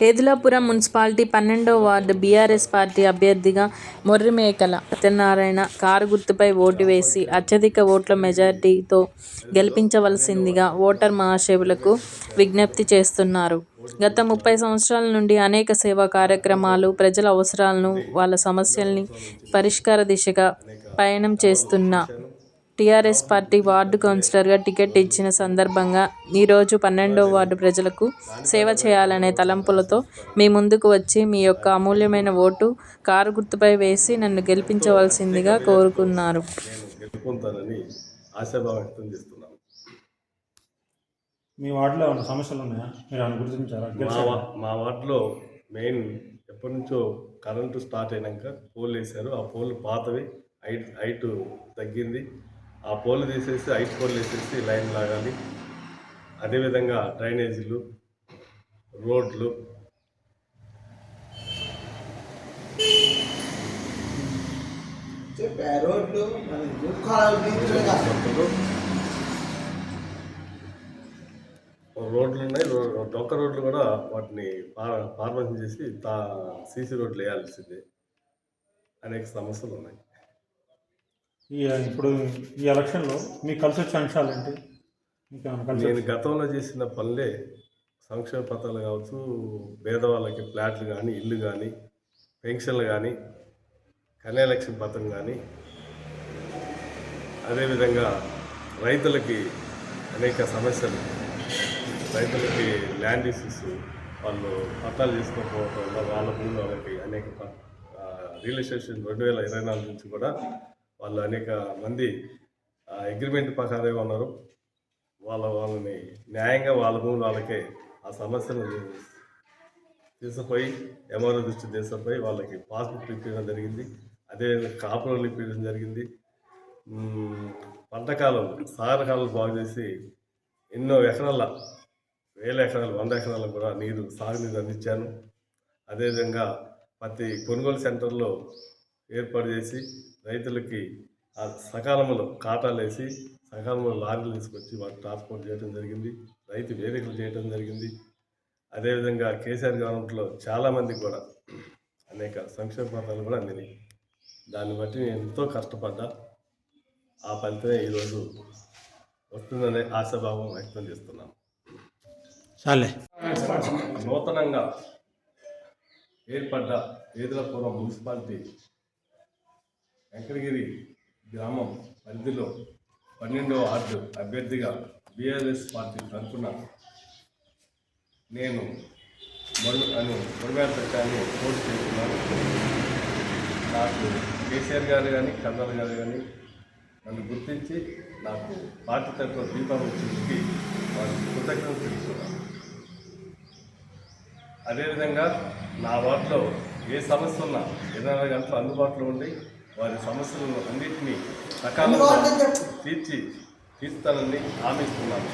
Edulapuram municipality పన్నెండో ward BRS party అభ్యర్థిగా Morrimekala Satyanarayana car గుర్తుపై ఓటు వేసి అత్యధిక ఓట్ల మెజార్టీతో గెలిపించవలసిందిగా ఓటర్ మహాశేవులకు విజ్ఞప్తి చేస్తున్నారు. గత ముప్పై సంవత్సరాల నుండి అనేక సేవా కార్యక్రమాలు, ప్రజల అవసరాలను, వాళ్ళ సమస్యల్ని పరిష్కార దిశగా పయనం చేస్తున్న టీఆర్ఎస్ పార్టీ వార్డు కౌన్సిలర్గా టికెట్ ఇచ్చిన సందర్భంగా ఈరోజు పన్నెండో వార్డు ప్రజలకు సేవ చేయాలనే తలంపులతో మీ ముందుకు వచ్చి మీ యొక్క అమూల్యమైన ఓటు కారు గుర్తుపై వేసి నన్ను గెలిపించవలసిందిగా కోరుకున్నారు. మీ వార్డులో ఏమైనా సమస్యలు ఉన్నాయా? మీరు ఏమైనా గుర్తించారా? మా గెలిచారా? వా- మా వార్డులో మెయిన్ ఎప్పటి నుంచో కరెంటు స్టార్ట్ అయినాక పోల్ వేశారు. ఆ పోల్ పాతవి హైట్ హైట్ తగ్గింది. ఆ పోల్ తీసేసి హైట్ పోల్ వేసేసి లైన్ లాగాలి. అదేవిధంగా డ్రైనేజీలు రోడ్లు. రోడ్లు రోడ్లు ఉన్నాయి. డొక్క రోడ్లు కూడా వాటిని ఫార్మేషన్ చేసి తా సీసీ రోడ్లు వేయాల్సిందే. అనేక సమస్యలు ఉన్నాయి. ఈ ఇప్పుడు ఈ ఎలక్షన్లో మీకు కలిసి వచ్చే అంశాలు ఏంటి నేను గతంలో చేసిన పనులే సంక్షేమ పథకాలు కావచ్చు పేదవాళ్ళకి ఫ్లాట్లు కానీ ఇల్లు కానీ పెన్షన్లు కానీ కన్యాలక్ష్మి పథకం కానీ అదేవిధంగా రైతులకి అనేక సమస్యలు. రైతులకి ల్యాండ్ ఇష్యూస్ వాళ్ళు పట్టాలు చేసుకోకపోవడం వల్ల వాళ్ళ ముందు వాళ్ళకి అనేక రియల్ ఎస్టేషన్ రెండు వేల ఇరవై నాలుగు నుంచి కూడా వాళ్ళు అనేక మంది అగ్రిమెంట్ ప్రకారమే ఉన్నారు. వాళ్ళ వాళ్ళని న్యాయంగా వాళ్ళ భూములు వాళ్ళకే ఆ సమస్యను తీసుకుపోయి ఎంఆర్ఓ దృష్టి తీసుకుపోయి వాళ్ళకి పాస్బుక్ ఇప్పించడం జరిగింది. అదేవిధంగా కాపురాలు ఇప్పించడం జరిగింది. పంటకాలం పంట కాలం బాగు చేసి ఎన్నో ఎకరాల వేల ఎకరాలు వంద ఎకరాలు కూడా నీరు సాగునీరు అందించాను. అదేవిధంగా ప్రతి కొనుగోలు సెంటర్లో ఏర్పాటు చేసి రైతులకి ఆ సకాలంలో కాటాలు వేసి సకాలంలో లారీలు తీసుకొచ్చి వాటి ట్రాన్స్పోర్ట్ చేయడం జరిగింది రైతు వేదికలు చేయడం జరిగింది. అదేవిధంగా కేసీఆర్ గవర్నమెంట్లో చాలామందికి కూడా అనేక సంక్షేమ పథకాలు కూడా అందినాయి. దాన్ని బట్టి నేను ఎంతో కష్టపడ్డా. ఆ ఫలితమే ఈరోజు వస్తుందనే ఆశాభావం వ్యక్తం చేస్తున్నాను. చాలే. నూతనంగా ఏర్పడ్డ ఏదులపురం మున్సిపాలిటీ వెంకటగిరి గ్రామం పరిధిలో పన్నెండవ వార్డు అభ్యర్థిగా బీఆర్ఎస్ పార్టీ తరఫున నేను మరు అను ముడిమేర పెట్టాన్ని పోటీ చేస్తున్నాను. నాకు కేసీఆర్ గారు కానీ కన్నల్ గారు కానీ నన్ను గుర్తించి నాకు పార్టీ తరఫున దీపం వచ్చి వారికి కృతజ్ఞతలు తెలుస్తున్నాను అదేవిధంగా నా వార్డులో ఏ సమస్య ఉన్నా ఇరవై గంటలు అందుబాటులో ఉండి వారి సమస్యలను అన్నింటినీ సకాలంలో తీర్చి తీర్చుతానని హామీ ఇస్తున్నాను.